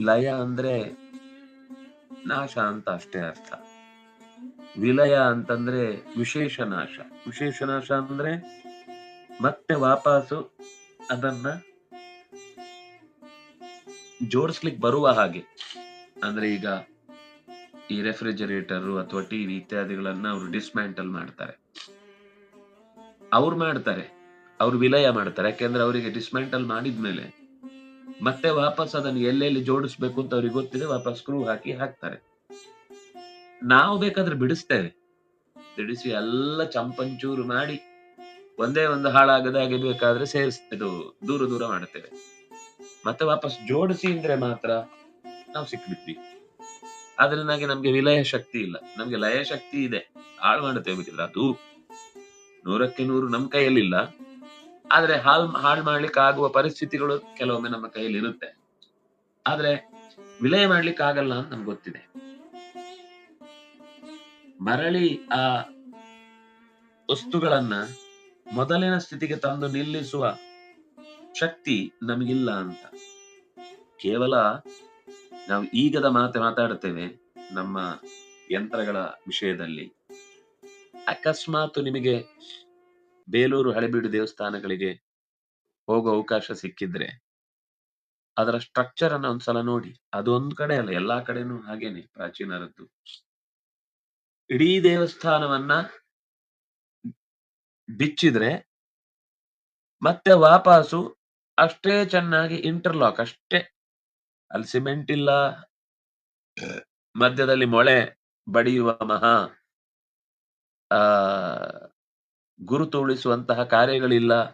ಲಯ ಅಂದ್ರೆ ನಾಶ ಅಂತ ಅಷ್ಟೇ ಅರ್ಥ. ವಿಲಯ ಅಂತಂದ್ರೆ ವಿಶೇಷ ನಾಶ. ವಿಶೇಷ ನಾಶ ಅಂದ್ರೆ ಮತ್ತೆ ವಾಪಸ್ಸು ಅದನ್ನ ಜೋಡಿಸ್ಲಿಕ್ಕೆ ಬರುವ ಹಾಗೆ. ಅಂದ್ರೆ ಈಗ ಈ ರೆಫ್ರಿಜರೇಟರ್ ಅಥವಾ ಟಿವಿ ಇತ್ಯಾದಿಗಳನ್ನ ಅವರು ಡಿಸ್ಮ್ಯಾಂಟಲ್ ಮಾಡ್ತಾರೆ. ಅವ್ರು ಮಾಡ್ತಾರೆ. ಅವ್ರು ವಿಲಯ ಮಾಡ್ತಾರೆ. ಯಾಕೆಂದ್ರೆ ಅವರಿಗೆ ಡಿಸ್ಮ್ಯಾಂಟಲ್ ಮಾಡಿದ್ಮೇಲೆ ಮತ್ತೆ ವಾಪಸ್ ಅದನ್ನು ಎಲ್ಲೆಲ್ಲಿ ಜೋಡಿಸ್ಬೇಕು ಅಂತ ಅವ್ರಿಗೆ ಗೊತ್ತಿದೆ, ವಾಪಸ್ ಸ್ಕ್ರೂ ಹಾಕಿ ಹಾಕ್ತಾರೆ. ನಾವು ಬೇಕಾದ್ರೆ ಬಿಡಿಸ್ತೇವೆ. ಬಿಡಿಸಿ ಎಲ್ಲ ಚಂಪಂಚೂರು ಮಾಡಿ ಒಂದೇ ಒಂದು ಹಾಳಾಗದ ಹಾಗೆ ಬೇಕಾದ್ರೆ ಇದು ದೂರ ದೂರ ಮಾಡುತ್ತೇವೆ ಮತ್ತೆ ವಾಪಸ್ ಜೋಡಿಸಿ ಅಂದ್ರೆ ಮಾತ್ರ ನಾವು ಸಿಕ್ಬಿಟ್ವಿ. ಅದರಿಂದಾಗಿ ನಮ್ಗೆ ವಿಲಯ ಶಕ್ತಿ ಇಲ್ಲ. ನಮ್ಗೆ ಲಯ ಶಕ್ತಿ ಇದೆ. ಹಾಳು ಮಾಡುತ್ತೇವೆ ಅದು ನೂರಕ್ಕೆ ನೂರು ನಮ್ ಕೈಯಲ್ಲಿಲ್ಲ. ಆದ್ರೆ ಹಾಳ್ ಹಾಳು ಮಾಡ್ಲಿಕ್ಕೆ ಆಗುವ ಪರಿಸ್ಥಿತಿಗಳು ಕೆಲವೊಮ್ಮೆ ನಮ್ಮ ಕೈಯಲ್ಲಿ ಇರುತ್ತೆ. ಆದ್ರೆ ವಿಲಯ ಮಾಡ್ಲಿಕ್ಕೆ ಆಗಲ್ಲ ಅಂತ ನಮ್ಗೆ ಗೊತ್ತಿದೆ. ಮರಳಿ ಆ ವಸ್ತುಗಳನ್ನ ಮೊದಲಿನ ಸ್ಥಿತಿಗೆ ತಂದು ನಿಲ್ಲಿಸುವ ಶಕ್ತಿ ನಮಗಿಲ್ಲ ಅಂತ. ಕೇವಲ ನಾವು ಈಗದ ಮಾತೆ ಮಾತಾಡ್ತೇವೆ ನಮ್ಮ ಯಂತ್ರಗಳ ವಿಷಯದಲ್ಲಿ. ಅಕಸ್ಮಾತ್ ನಿಮಗೆ ಬೇಲೂರು ಹಳೆಬೀಡು ದೇವಸ್ಥಾನಗಳಿಗೆ ಹೋಗೋ ಅವಕಾಶ ಸಿಕ್ಕಿದ್ರೆ, ಅದರ ಸ್ಟ್ರಕ್ಚರ್ ಅನ್ನ ಒಂದ್ಸಲ ನೋಡಿ. ಅದೊಂದು ಕಡೆ ಅಲ್ಲ, ಎಲ್ಲಾ ಕಡೆನೂ ಹಾಗೇನೆ ಪ್ರಾಚೀನರದ್ದು. ಇಡೀ ದೇವಸ್ಥಾನವನ್ನ ಬಿಚ್ಚಿದ್ರೆ ಮತ್ತೆ ವಾಪಾಸು ಅಷ್ಟೇ ಚೆನ್ನಾಗಿ ಇಂಟರ್ಲಾಕ್ ಅಷ್ಟೇ. ಅಲ್ಲಿ ಸಿಮೆಂಟ್ ಇಲ್ಲ, ಮಧ್ಯದಲ್ಲಿ ಮೊಳೆ ಬಡಿಯುವ ಮಹಾ, ಆ ಗುರುತು ಉಳಿಸುವಂತಹ ಕಾರ್ಯಗಳಿಲ್ಲ.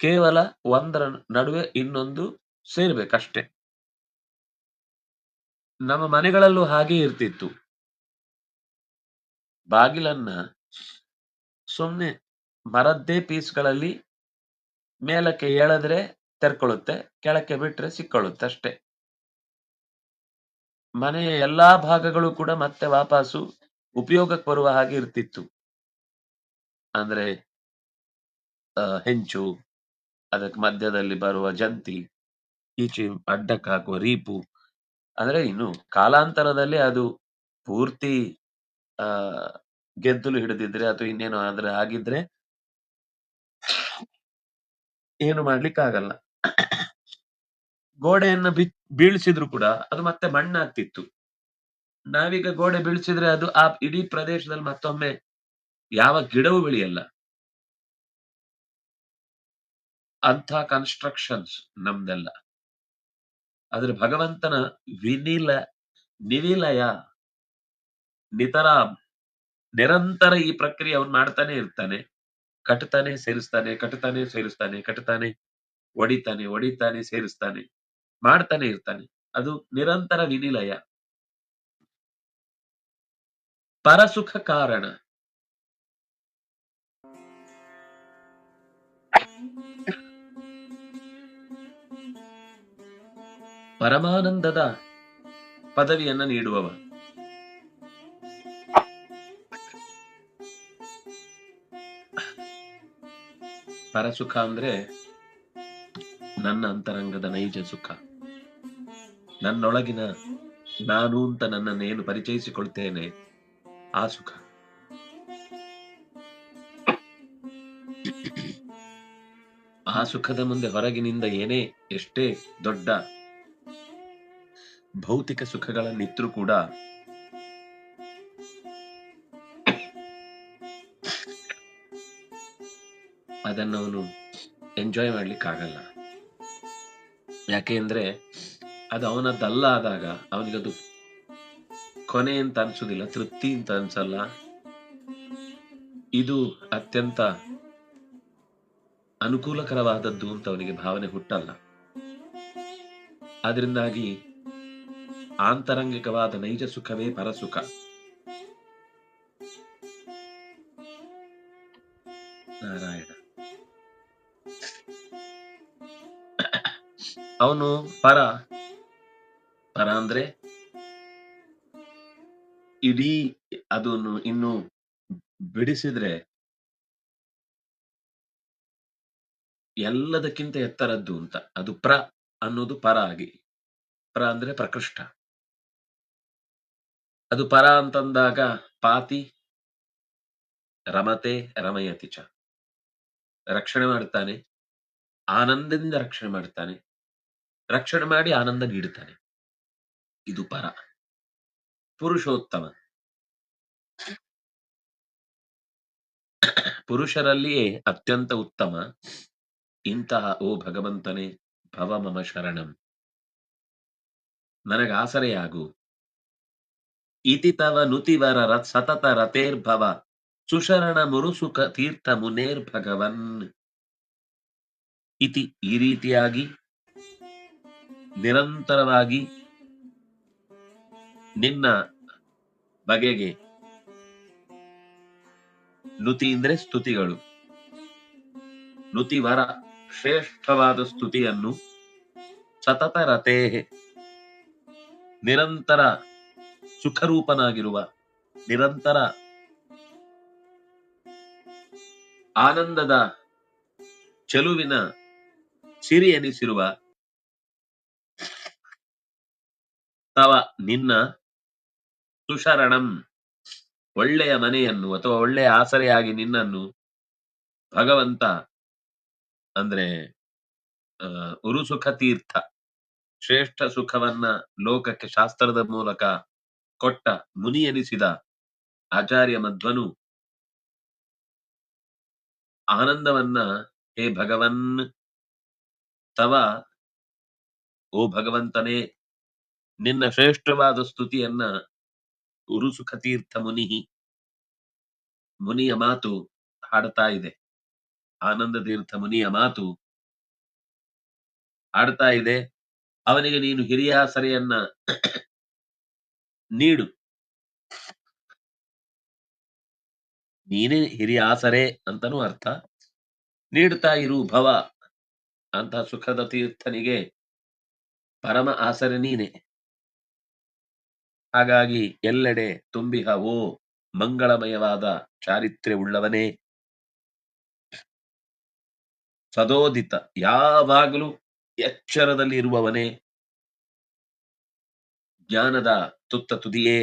ಕೇವಲ ಒಂದರ ನಡುವೆ ಇನ್ನೊಂದು ಸೇರ್ಬೇಕಷ್ಟೆ. ನಮ್ಮ ಮನೆಗಳಲ್ಲೂ ಹಾಗೆ ಇರ್ತಿತ್ತು. ಬಾಗಿಲನ್ನ ಸುಮ್ಮನೆ ಮರದ್ದೇ ಪೀಸ್ಗಳಲ್ಲಿ ಮೇಲಕ್ಕೆ ಎಳೆದ್ರೆ ತೆರ್ಕೊಳ್ಳುತ್ತೆ, ಕೆಳಕ್ಕೆ ಬಿಟ್ರೆ ಸಿಕ್ಕೊಳ್ಳುತ್ತೆ ಅಷ್ಟೇ. ಮನೆಯ ಎಲ್ಲಾ ಭಾಗಗಳು ಕೂಡ ಮತ್ತೆ ವಾಪಸ್ಸು ಉಪಯೋಗಕ್ಕೆ ಬರುವ ಹಾಗೆ ಇರ್ತಿತ್ತು. ಅಂದ್ರೆ ಹೆಂಚು, ಅದಕ್ಕೆ ಮಧ್ಯದಲ್ಲಿ ಬರುವ ಜಂತಿ, ಈಚೆ ಅಡ್ಡಕ್ಕೆ ಹಾಕುವ ರೀಪು, ಅಂದ್ರೆ ಇನ್ನು ಕಾಲಾಂತರದಲ್ಲಿ ಅದು ಪೂರ್ತಿ, ಆ, ಗೆದ್ದಲು ಹಿಡಿದಿದ್ರೆ ಅಥವಾ ಇನ್ನೇನೋ ಆದ್ರೆ ಆಗಿದ್ರೆ ಏನು ಮಾಡ್ಲಿಕ್ಕೆ ಆಗಲ್ಲ. ಗೋಡೆಯನ್ನ ಬಿ, ಬೀಳ್ಸಿದ್ರು ಕೂಡ ಅದು ಮತ್ತೆ ಮಣ್ಣಾಗ್ತಿತ್ತು. ನಾವೀಗ ಗೋಡೆ ಬೀಳ್ಸಿದ್ರೆ ಅದು ಆ ಇಡೀ ಪ್ರದೇಶದಲ್ಲಿ ಮತ್ತೊಮ್ಮೆ ಯಾವ ಗಿಡವೂ ಬೆಳೆಯಲ್ಲ. ಅಂಥ ಕನ್ಸ್ಟ್ರಕ್ಷನ್ಸ್ ನಮ್ದೆಲ್ಲ. ಆದ್ರೆ ಭಗವಂತನ ವಿನಿಲ ನಿವಿಲಯ ನಿತರ, ನಿರಂತರ ಈ ಪ್ರಕ್ರಿಯೆ ಅವನು ಮಾಡ್ತಾನೆ ಇರ್ತಾನೆ. ಕಟ್ತಾನೆ, ಸೇರಿಸ್ತಾನೆ ಕಟ್ತಾನೆ ಸೇರಿಸ್ತಾನೆ, ಕಟ್ತಾನೆ, ಒಡಿತಾನೆ ಒಡಿತಾನೆ, ಸೇರಿಸ್ತಾನೆ, ಮಾಡ್ತಾನೆ ಇರ್ತಾನೆ. ಅದು ನಿರಂತರ ವಿನಿಲಯ. ಪರಸುಖ ಕಾರಣ. ಪರಮಾನಂದದ ಪದವಿಯನ್ನ ನೀಡುವವ. ಪರಸುಖ ಅಂದ್ರೆ ನನ್ನ ಅಂತರಂಗದ ನೈಜ ಸುಖ. ನನ್ನೊಳಗಿನ ನಾನು ಅಂತ ನನ್ನನ್ನೇನು ಪರಿಚಯಿಸಿಕೊಳ್ತೇನೆ ಆ ಸುಖ. ಆ ಸುಖದ ಮುಂದೆ ಹೊರಗಿನಿಂದ ಏನೇ ಎಷ್ಟೇ ದೊಡ್ಡ ಭೌತಿಕ ಸುಖಗಳನ್ನಿದ್ರು ಕೂಡ ಅದನ್ನು ಅವನು ಎಂಜಾಯ್ ಮಾಡ್ಲಿಕ್ಕಾಗಲ್ಲ. ಯಾಕೆ ಅಂದ್ರೆ ಅದು ಅವನದ್ದಲ್ಲ ಆದಾಗ ಅವನಿಗದು ಕೊನೆ ಅಂತ ಅನ್ಸುದಿಲ್ಲ, ತೃಪ್ತಿ ಅಂತ ಅನ್ಸಲ್ಲ. ಇದು ಅತ್ಯಂತ ಅನುಕೂಲಕರವಾದದ್ದು ಅಂತ ಅವನಿಗೆ ಭಾವನೆ ಹುಟ್ಟಲ್ಲ. ಅದರಿಂದಾಗಿ ಆಂತರಂಗಿಕವಾದ ನೈಜ ಸುಖವೇ ಪರಸುಖ. ನಾರಾಯಣ. ಅವನು ಪರ. ಪರ ಅಂದ್ರೆ ಇಡೀ ಅದನ್ನು ಇನ್ನು ಬಿಡಿಸಿದ್ರೆ ಎಲ್ಲದಕ್ಕಿಂತ ಎತ್ತರದ್ದು ಅಂತ. ಅದು ಪ್ರ ಅನ್ನೋದು ಪರ ಆಗಿ. ಪ್ರ ಅಂದ್ರೆ ಪ್ರಕೃಷ್ಟ. ಅದು ಪರ ಅಂತಂದಾಗ ಪಾತಿ, ರಮತೆ ರಮಯತಿ ಚ ರಕ್ಷಣೆ ಮಾಡ್ತಾನೆ. ಆನಂದದಿಂದ ರಕ್ಷಣೆ ಮಾಡ್ತಾನೆ. ರಕ್ಷಣೆ ಮಾಡಿ ಆನಂದ ನೀಡುತ್ತಾನೆ ಇದು ಪರ. ಪುರುಷೋತ್ತಮ. ಪುರುಷರಲ್ಲಿಯೇ ಅತ್ಯಂತ ಉತ್ತಮ. ಇಂತಹ ಓ ಭಗವಂತನೇ, ಭವ ಮಮ ಶರಣಂ. ನನಗಾಸರೆಯಾಗು ಇತಿ ತವ ನುತಿವರ ಸತತ ರಥೇರ್ಭವ ಸುಶರಣ ಮುರುಸುಖ ತೀರ್ಥ ಮುನೇರ್ ಭಗವನ್. ಇತಿ ಈ ರೀತಿಯಾಗಿ, ನಿರಂತರವಾಗಿ ನಿನ್ನ ಬಗೆಗೆ ನುತಿ ಅಂದ್ರೆ ಸ್ತುತಿಗಳು. ನುತಿವರ ಶ್ರೇಷ್ಠವಾದ ಸ್ತುತಿಯನ್ನು ಸತತ ರತೆ ನಿರಂತರ ಸುಖರೂಪನಾಗಿರುವ ನಿರಂತರ ಆನಂದದ ಚೆಲುವಿನ ಸಿರಿ ಎನಿಸಿರುವ ತವ ನಿನ್ನ ಸುಶರಣಂ ಒಳ್ಳೆಯ ಮನೆಯನ್ನು ಅಥವಾ ಒಳ್ಳೆಯ ಆಸರೆಯಾಗಿ ನಿನ್ನನ್ನು ಭಗವಂತ ಅಂದ್ರೆ ಉರು ಉರುಸುಖ ತೀರ್ಥ, ಶ್ರೇಷ್ಠ ಸುಖವನ್ನ ಲೋಕಕ್ಕೆ ಶಾಸ್ತ್ರದ ಮೂಲಕ ಕೊಟ್ಟ ಮುನಿ ಎನಿಸಿದ ಆಚಾರ್ಯ ಮಧ್ವನು, ಆನಂದವನ್ನ ಹೇ ಭಗವನ್, ತವ, ಓ ಭಗವಂತನೇ, ನಿನ್ನ ಶ್ರೇಷ್ಠವಾದ ಸ್ತುತಿಯನ್ನ ಉರುಸುಖ ತೀರ್ಥ ಮುನಿ ಮುನಿಯ ಮಾತು ಹಾಡ್ತಾ ಇದೆ. ಆನಂದ ತೀರ್ಥ ಮುನಿಯ ಮಾತು ಆಡ್ತಾ ಇದೆ. ಅವನಿಗೆ ನೀನು ಹಿರಿಯ ಆಸರೆಯನ್ನ ನೀಡು. ನೀನೇ ಹಿರಿಯ ಆಸರೆ ಅಂತನೂ ಅರ್ಥ. ನೀಡ್ತಾ ಇರು ಭವ ಅಂತ ಸುಖದ ತೀರ್ಥನಿಗೆ ಪರಮ ಆಸರೆ ನೀನೆ. ಹಾಗಾಗಿ ಎಲ್ಲೆಡೆ ತುಂಬಿಹ ಓ ಮಂಗಳಮಯವಾದ ಚಾರಿತ್ರ್ಯವುಳ್ಳವನೇ ಸದೋದಿತ. ಯಾವಾಗಲೂ ಎಚ್ಚರದಲ್ಲಿ ಇರುವವನೇ ಜ್ಞಾನದ ತುತ್ತ ತುದಿಯೇ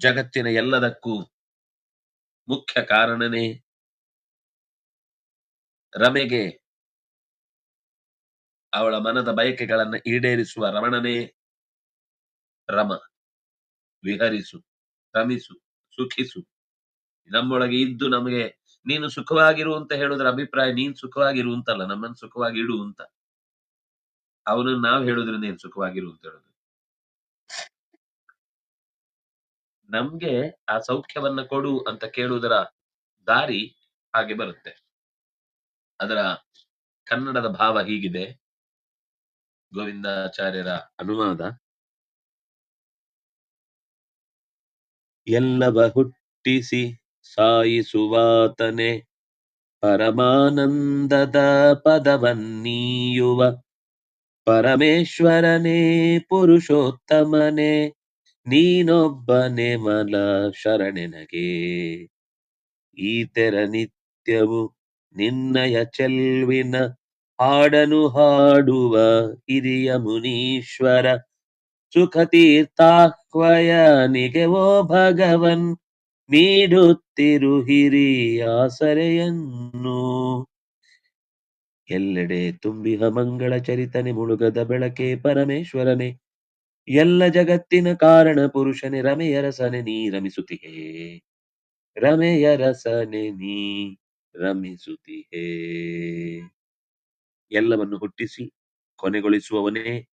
ಜಗತ್ತಿನ ಎಲ್ಲದಕ್ಕೂ ಮುಖ್ಯ ಕಾರಣನೇ ರಮೆಗೆ ಅವಳ ಮನದ ಬಯಕೆಗಳನ್ನ ಈಡೇರಿಸುವ ರಮಣನೇ ರಮ. ವಿಹರಿಸು ರಮಿಸು ಸುಖಿಸು. ನಮ್ಮೊಳಗೆ ಇದ್ದು ನಮಗೆ ನೀನು ಸುಖವಾಗಿರು ಅಂತ ಹೇಳುದ್ರ ಅಭಿಪ್ರಾಯ, ನೀನ್ ಸುಖವಾಗಿರು ಅಂತಲ್ಲ ನಮ್ಮನ್ನು ಸುಖವಾಗಿ ಇಡು ಅಂತ. ಅವನನ್ನ ನಾವ್ ಹೇಳುದ್ರಿಂದ ನೀನ್ ಸುಖವಾಗಿರು ಅಂತ ಹೇಳುದು. ನಮ್ಗೆ ಆ ಸೌಖ್ಯವನ್ನ ಕೊಡು ಅಂತ ಕೇಳುವುದರ ದಾರಿ ಹಾಗೆ ಬರುತ್ತೆ. ಅದರ ಕನ್ನಡದ ಭಾವ ಹೀಗಿದೆ. ಗೋವಿಂದಾಚಾರ್ಯರ ಅನುವಾದ. ಎಲ್ಲವ ಹುಟ್ಟಿಸಿ ಸಾಯಿಸುವಾತನೆ. ಪರಮಾನಂದದ ಪದವನ್ನೀಯುವ. ಪರಮೇಶ್ವರನೇ, ಪುರುಷೋತ್ತಮನೆ, ನೀನೊಬ್ಬನೇ ಮಲ ಶರಣೆನಗೆ. ಈತೆರ ತೆರ ನಿತ್ಯವು ನಿನ್ನಯ ಚೆಲ್ವಿನ ಹಾಡನು ಹಾಡುವ ಹಿರಿಯ ಮುನೀಶ್ವರ. ಸುಖ ತೀರ್ಥಾಹ್ವಯನಿಗೆ ಓ ಭಗವನ್ ನೀಡುತ್ತಿರು ಹಿರಿಯಾಸರೆಯನ್ನು ಎಲ್ಲೆಡೆ ತುಂಬಿಹ ಮಂಗಳ ಚರಿತನೆ ಮುಳುಗದ ಬೆಳಕೆ ಪರಮೇಶ್ವರನೇ. ಎಲ್ಲ ಜಗತ್ತಿನ ಕಾರಣ ಪುರುಷನೇ, ರಮೆಯ ರಸನೆ ನೀ ರಮಿಸುತ್ತಿಹೇ. ರಮೆಯ ರಸನೆ ನೀ ರಮಿಸುತ್ತಿಹೇ. ಎಲ್ಲವನ್ನು ಹುಟ್ಟಿಸಿ ಕೊನೆಗೊಳಿಸುವವನೇ.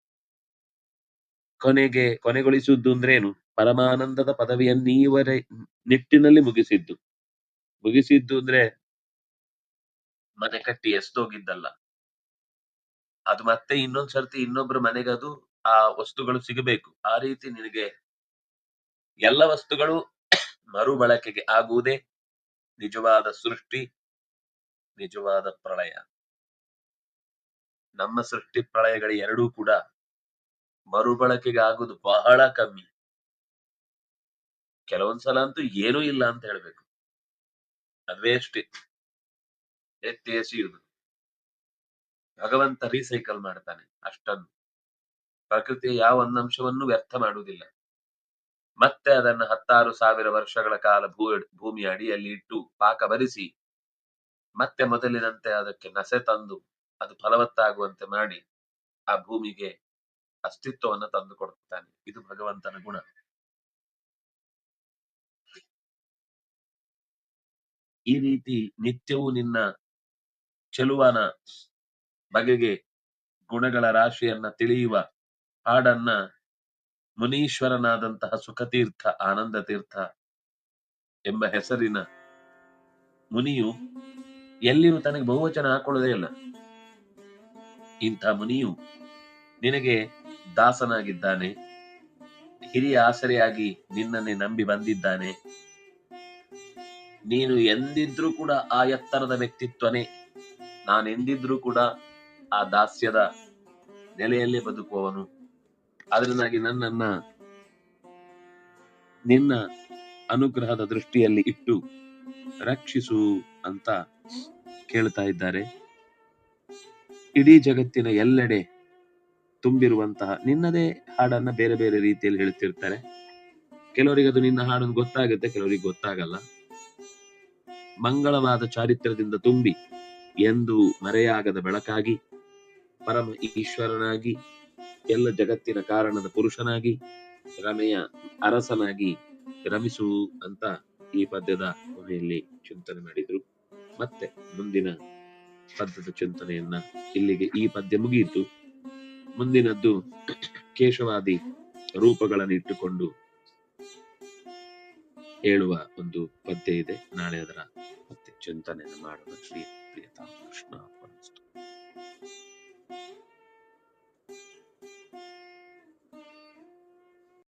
ಕೊನೆಗೆ ಕೊನೆಗೊಳಿಸುವುದು ಅಂದ್ರೇನು? ಪರಮಾನಂದದ ಪದವಿಯನ್ನು ಈವರೆ ನಿಟ್ಟಿನಲ್ಲಿ ಮುಗಿಸಿದ್ದು. ಮುಗಿಸಿದ್ದು ಅಂದ್ರೆ ಮನೆ ಕಟ್ಟಿ ಎಸ್ತೋಗಿದ್ದಲ್ಲ ಅದು ಮತ್ತೆ ಇನ್ನೊಂದ್ ಸರ್ತಿ ಇನ್ನೊಬ್ರ ಮನೆಗೆ ಅದು ಆ ವಸ್ತುಗಳು ಸಿಗಬೇಕು. ಆ ರೀತಿ ನಿನಗೆ ಎಲ್ಲ ವಸ್ತುಗಳು ಮರುಬಳಕೆಗೆ ಆಗುವುದೇ ನಿಜವಾದ ಸೃಷ್ಟಿ, ನಿಜವಾದ ಪ್ರಳಯ. ನಮ್ಮ ಸೃಷ್ಟಿ ಪ್ರಳಯಗಳು ಎರಡೂ ಕೂಡ ಮರುಬಳಕೆಗೆ ಆಗುವುದು ಬಹಳ ಕಮ್ಮಿ. ಕೆಲವೊಂದ್ಸಲ ಅಂತೂ ಏನೂ ಇಲ್ಲ ಅಂತ ಹೇಳ್ಬೇಕು. ಅದೇ ಅಷ್ಟೇ. ಎತ್ತಿ ಎಸೆಯುವುದು ಭಗವಂತ ರೀಸೈಕಲ್ ಮಾಡ್ತಾನೆ ಅಷ್ಟನ್ನು ಪ್ರಕೃತಿಯ ಯಾವ ಒಂದಂಶವನ್ನು ವ್ಯರ್ಥ ಮಾಡುವುದಿಲ್ಲ. ಮತ್ತೆ ಅದನ್ನ ಹತ್ತಾರು ಸಾವಿರ ವರ್ಷಗಳ ಕಾಲ ಭೂ ಭೂಮಿಯ ಅಡಿಯಲ್ಲಿ ಇಟ್ಟು ಪಾಕ ಬರಿಸಿ, ಮತ್ತೆ ಮೊದಲಿನಂತೆ ಅದಕ್ಕೆ ನಸೆ ತಂದು, ಅದು ಫಲವತ್ತಾಗುವಂತೆ ಮಾಡಿ ಆ ಭೂಮಿಗೆ ಅಸ್ತಿತ್ವವನ್ನು ತಂದು ಕೊಡ್ತಾನೆ ಇದು ಭಗವಂತನ ಗುಣ. ಈ ರೀತಿ ನಿತ್ಯವೂ ನಿನ್ನ ಚೆಲುವನ ಬಗೆಗೆ ಗುಣಗಳ ರಾಶಿಯನ್ನ ತಿಳಿಯುವ ಹಾಡನ್ನ ಮುನೀಶ್ವರನಾದಂತಹ ಸುಖತೀರ್ಥ ಆನಂದ ತೀರ್ಥ ಎಂಬ ಹೆಸರಿನ ಮುನಿಯು ಎಲ್ಲಿಯೂ ತನಗೆ ಬಹುವಚನ ಹಾಕೊಳ್ಳೋದೇ ಇಲ್ಲ. ಇಂಥ ಮುನಿಯು ನಿನಗೆ ದಾಸನಾಗಿದ್ದಾನೆ, ಹಿರಿಯ ಆಸರೆಯಾಗಿ ನಿನ್ನನ್ನೇ ನಂಬಿ ಬಂದಿದ್ದಾನೆ. ನೀನು ಎಂದಿದ್ರೂ ಕೂಡ ಆ ಎತ್ತರದ ವ್ಯಕ್ತಿತ್ವನೇ. ನಾನೆಂದಿದ್ರೂ ಕೂಡ ಆ ದಾಸ್ಯದ ನೆಲೆಯಲ್ಲೇ ಬದುಕುವವನು. ಅದರಿಂದಾಗಿ ನನ್ನನ್ನ, ನಿನ್ನ ಅನುಗ್ರಹದ ದೃಷ್ಟಿಯಲ್ಲಿ ಇಟ್ಟು ರಕ್ಷಿಸು ಅಂತ ಕೇಳ್ತಾ ಇದ್ದಾರೆ. ಇಡೀ ಜಗತ್ತಿನ ಎಲ್ಲೆಡೆ ತುಂಬಿರುವಂತಹ ನಿನ್ನದೇ ಹಾಡನ್ನ ಬೇರೆ ಬೇರೆ ರೀತಿಯಲ್ಲಿ ಹೇಳ್ತಿರ್ತಾರೆ. ಕೆಲವರಿಗೆ ಅದು ನಿನ್ನ ಹಾಡನ್ನು ಗೊತ್ತಾಗುತ್ತೆ, ಕೆಲವರಿಗೆ ಗೊತ್ತಾಗಲ್ಲ. ಮಂಗಳವಾದ ಚಾರಿತ್ರ್ಯದಿಂದ ತುಂಬಿ ಎಂದು ಮರೆಯಾಗದ ಬೆಳಕಾಗಿ, ಪರಮ ಈಶ್ವರನಾಗಿ, ಎಲ್ಲ ಜಗತ್ತಿನ ಕಾರಣದ ಪುರುಷನಾಗಿ, ರಮೆಯ ಅರಸನಾಗಿ ರಮಿಸು ಅಂತ ಈ ಪದ್ಯದ ಕೊನೆಯಲ್ಲಿ ಚಿಂತನೆ ಮಾಡಿದ್ರು. ಮತ್ತೆ ಮುಂದಿನ ಪದ್ಯದ ಚಿಂತನೆಯನ್ನ ಇಲ್ಲಿಗೆ ಈ ಪದ್ಯ ಮುಗಿಯಿತು. ಮುಂದಿನದ್ದು ಕೇಶವಾದಿ ರೂಪಗಳನ್ನು ಇಟ್ಟುಕೊಂಡು ಹೇಳುವ ಒಂದು ಪದ್ಯ ಇದೆ. ನಾಳೆ ಅದರ चिंतन येणं मार्ग श्री प्रियता कृष्ण